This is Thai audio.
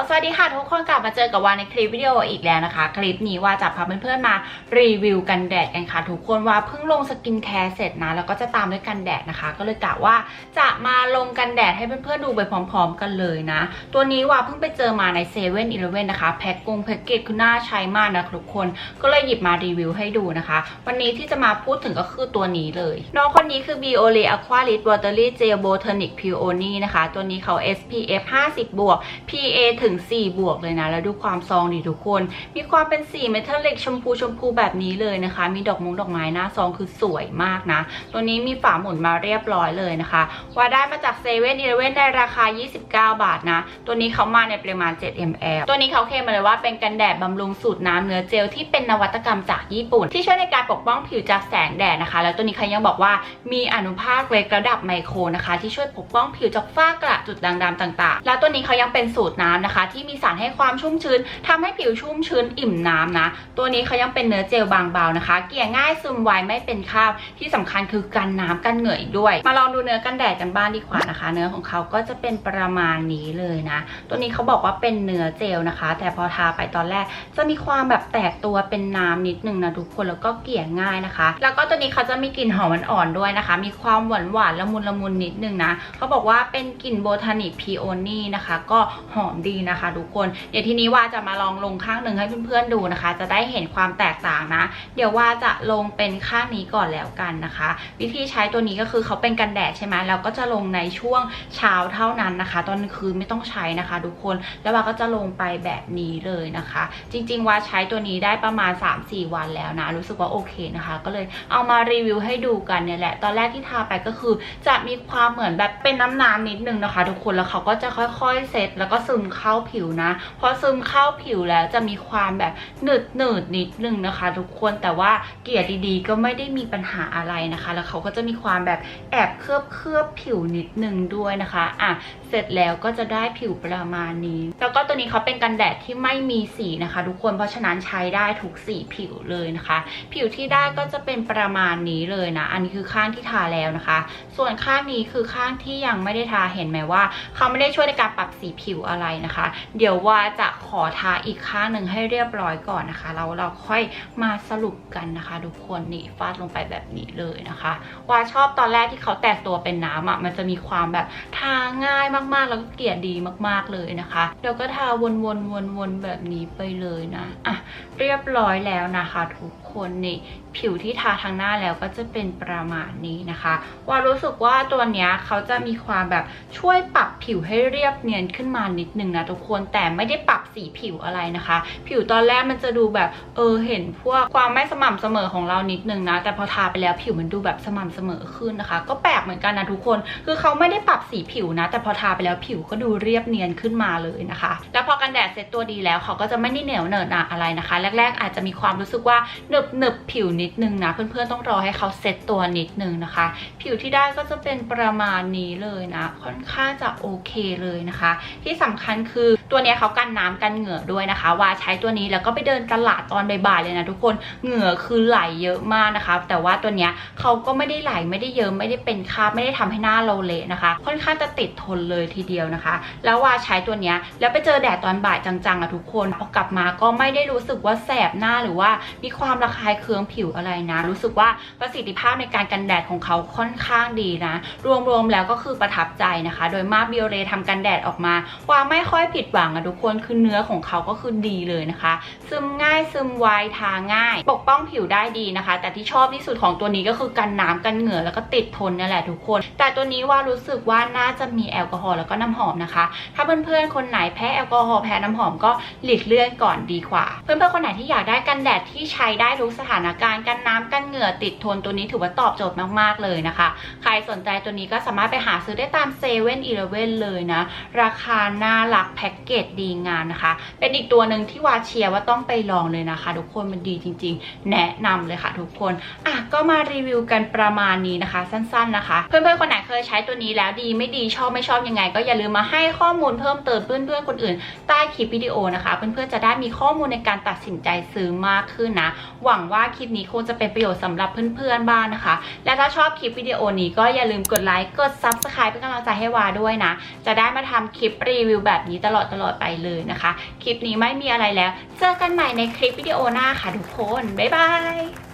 ลสวัสดีค่ะทุกคนกลับมาเจอกับวานในคลิปวิดีโออีกแล้วนะคะ คลิปนี้ว่าจะพาเพื่อนๆมารีวิวกันแดดกันค่ะทุกคนว่าเพิ่งลงสกินแคร์เสร็จนะแล้วก็จะตามด้วยกันแดดนะคะ ก็เลยกะว่าจะมาลงกันแดดให้เพื่อนๆดูไปพร้อม ๆ กันเลยนะ ตัวนี้ว่าเพิ่งไปเจอมาในเซเว่นอีเลฟเว่นนะคะแพ็คกงแพ็กเกจคือน่าใช้มากนะทุกคนก็เลยหยิบมารีวิวให้ดูนะคะ วันนี้ที่จะมาพูดถึงก็คือตัวนี้เลยน้องคนนี้คือ Biore Aqua Lit Watery Gel Botanic Peony นะคะ ตัวนี้เขา SPF 50บวก PA ถึง 4 บวกเลยนะ แล้วดูความซองดิทุกคน มีความเป็นสีเมทัลเลิกชมพูชมพูแบบนี้เลยนะคะ มีดอกมงดอกไม้หน้าซองคือสวยมากนะ ตัวนี้มีฝาหมุนมาเรียบร้อยเลยนะคะ ว่าได้มาจากเซเว่นอีเลเว่นในราคา 29 บาทนะ ตัวนี้เขามาในปริมาณ 7 ml ตัวนี้เขาเคลมมาเลยว่าเป็นกันแดดบำรุงสูตรน้ำเนื้อเจลที่เป็นนวัตกรรมจากญี่ปุ่น ที่ช่วยในการปกป้องผิวจากแสงแดดนะคะ แล้วตัวนี้เขายังบอกว่ามีอนุภาคเล็กระดับไมโครนะคะ ที่ช่วยปกป้องผิวจากฝ้ากระจุดด่างดำต่าง ๆ แล้วตัวนี้เขายังเป็นสูตรน้ำนะคะที่มีสารให้ความชุ่มชื้นทำให้ผิวชุ่มชื้นอิ่มน้ำนะ ตัวนี้เขายังเป็นเนื้อเจลบางเบานะคะ เกลี่ยง่ายซึมไวไม่เป็นคราบที่สำคัญคือกันน้ำกันเหงื่ออีกด้วย มาลองดูเนื้อกันแดดกันบ้างดีกว่านะคะ เนื้อของเขาก็จะเป็นประมาณนี้เลยนะ ตัวนี้เขาบอกว่าเป็นเนื้อเจลนะคะ แต่พอทาไปตอนแรก จะมีความแบบแตกตัวเป็นน้ำนิดนึงนะทุกคนแล้วก็เกลี่ยง่ายนะคะ แล้วก็ตัวนี้เขาจะมีกลิ่นหอมอ่อนๆด้วยนะคะ มีความหวานหวานละมุนละมุนนิดนึงนะเขาบอกว่าเป็นกลิ่นโบทานิกพีโอนี่นะคะ ก็หอมดีนะคะทุกคน เดี๋ยวทีนี้ว่าจะมาลองลงข้างหนึ่งให้เพื่อนๆดูนะคะ จะได้เห็นความแตกต่างนะ เดี๋ยวว่าจะลงเป็นข้างนี้ก่อนแล้วกันนะคะ วิธีใช้ตัวนี้ก็คือเขาเป็นกันแดดใช่ไหมแล้วก็จะลงในช่วงเช้าเท่านั้นนะคะ ตอนคืนไม่ต้องใช้นะคะทุกคน แล้วว่าก็จะลงไปแบบนี้เลยนะคะ จริงๆว่าใช้ตัวนี้ได้ประมาณ 3-4 วันแล้วนะ รู้สึกว่าโอเคนะคะ ก็เลยเอามารีวิวให้ดูกันเนี่ยแหละ ตอนแรกที่ทาไปก็คือจะมีความเหมือนแบบเป็นน้ำน้ำๆนิดนึงนะคะ ทุกคน แล้วเขาก็จะค่อยๆเซตแล้วก็ซึมเข้าาผิวนะพอซึมเข้าผิวแล้วจะมีความแบบหนืดหนืดนิดนึงนะคะ ทุกคนแต่ว่าเกลี่ยดีๆ ก็ไม่ได้มีปัญหาอะไรนะคะ แล้วเขาก็จะมีความแบบแอบเคลือบเคลือบผิวนิดนึงด้วยนะคะอะเสร็จแล้วก็จะได้ผิวประมาณนี้ แล้วก็ตัวนี้เขาเป็นกันแดดที่ไม่มีสีนะคะ ทุกคนเพราะฉะนั้นใช้ได้ทุกสีผิวเลยนะคะ ผิวที่ได้ก็จะเป็นประมาณนี้เลยนะ อันนี้คือข้างที่ทาแล้วนะคะ ส่วนข้างนี้คือข้างที่ยังไม่ได้ทาเห็นไหมว่า เขาไม่ได้ช่วยในการปรับสีผิวอะไรนะคะเดี๋ยวว่าจะขอทาอีกข้างหนึ่งให้เรียบร้อยก่อนนะคะแล้วเราค่อยมาสรุปกันนะคะทุกคนนี่ฟาดลงไปแบบนี้เลยนะคะว่าชอบตอนแรกที่เขาแตกตัวเป็นน้ำอะมันจะมีความแบบทาง่ายมากๆ แล้วก็เกลี่ยดีมากๆเลยนะคะเดี๋ยวก็ทาวนๆๆๆแบบนี้ไปเลยนะอะเรียบร้อยแล้วนะคะ ทุกคนนี่ผิวที่ทาทางหน้าแล้วก็จะเป็นประมาณนี้นะคะ ว่ารู้สึกว่าตัวเนี้ยเขาจะมีความแบบช่วยปรับผิวให้เรียบเนียนขึ้นมานิดนึงนะทุกคนแต่ไม่ได้ปรับสีผิวอะไรนะคะ ผิวตอนแรกมันจะดูแบบเออเห็นพวกความไม่สม่ำเสมอของเรานิดนึงนะ แต่พอทาไปแล้วผิวมันดูแบบสม่ำเสมอขึ้นนะคะ ก็แปลกเหมือนกันนะทุกคน คือเขาไม่ได้ปรับสีผิวนะ แต่พอทาไปแล้วผิวก็ดูเรียบเนียนขึ้นมาเลยนะคะ แล้วพอกันแดดเซ็ตตัวดีแล้วเขาก็จะไม่ได้เหนียวเหนอะหนะอะไรนะคะ แรก ๆ อาจจะมีความรู้สึกว่าหนึบหนึบผิวนิดนึงนะเพื่อนๆต้องรอให้เขาเซ็ตตัวนิดนึงนะคะ ผิวที่ได้ก็จะเป็นประมาณนี้เลยนะ ค่อนข้างจะโอเคเลยนะคะ ที่สำคัญคือตัวนี้เขากันน้ำกันเหงื่อด้วยนะคะ ว่าใช้ตัวนี้แล้วก็ไปเดินตลาดตอนบ่ายๆเลยนะทุกคนเหงื่อคือไหลเยอะมากนะคะ แต่ว่าตัวเนี้ยเขาก็ไม่ได้ไหลไม่ได้เยิ้มไม่ได้เป็นคราบไม่ได้ทำให้หน้าเราเละนะคะ ค่อนข้างจะติดทนเลยทีเดียวนะคะ แล้วว่าใช้ตัวเนี้ยแล้วไปเจอแดดตอนบ่ายจังๆอะทุกคนพอกลับมาก็ไม่ได้รู้สึกว่าแสบหน้าหรือว่ามีความระคายเคืองผิวอะไรนะ รู้สึกว่าประสิทธิภาพในการกันแดดของเขาค่อนข้างดีนะ รวมๆแล้วก็คือประทับใจนะคะ โดยมากบิโอเรทำกันแดดออกมาว่าไม่ค่อยผิดหวังอะทุกคนคือเนื้อของเขาก็คือดีเลยนะคะ ซึมง่ายซึมไวทาง่าย ปกป้องผิวได้ดีนะคะ แต่ที่ชอบที่สุดของตัวนี้ก็คือกันน้ำกันเหงื่อแล้วก็ติดทนนี่แหละทุกคน แต่ตัวนี้ว่ารู้สึกว่าน่าจะมีแอลกอฮอล์แล้วก็น้ำหอมนะคะ ถ้าเพื่อนๆคนไหนแพ้แอลกอฮอล์แพ้น้ำหอมก็หลีกเลี่ยงก่อนดีกว่า เพื่อนๆคนไหนที่อยากได้กันแดดที่ใช้ได้ทุกสถานการณ์กันน้ำกันเหงื่อติดทนตัวนี้ถือว่าตอบโจทย์มากๆเลยนะคะ ใครสนใจตัวนี้ก็สามารถไปหาซื้อได้ตามเซเว่นอีเลเว่นเลยนะ ราคาน่ารักแพ็กเกจดีงามนะคะ เป็นอีกตัวหนึ่งที่วาเชียร์ว่าต้องไปลองเลยนะคะ ทุกคนมันดีจริง ๆ แนะนำเลยค่ะ ทุกคนอะก็มารีวิวกันประมาณนี้นะคะ สั้นๆนะคะ เพื่อนๆคนไหนเคยใช้ตัวนี้แล้วดีไม่ดีชอบไม่ชอบยังไง ก็อย่าลืมมาให้ข้อมูลเพิ่มเติมเพื่อนๆคนอื่น ใต้คลิปวิดีโอนะคะ เพื่อนๆจะได้มีข้อมูลในการตัดสินใจซื้อมากขึ้นนะ หวังว่าคลิปนี้คงจะเป็นประโยชน์สำหรับเพื่อนๆบ้างนะคะ และถ้าชอบคลิปวิดีโอนี้ก็อย่าลืมกดไลค์กด Subscribe เป็นกำลังใจให้วาด้วยนะ จะได้มาทำคลิปรีวิวแบบนี้ตลอดตลอดไปเลยนะคะ คลิปนี้ไม่มีอะไรแล้ว เจอกันใหม่ในคลิปวิดีโอหน้าค่ะทุกคน บ๊ายบาย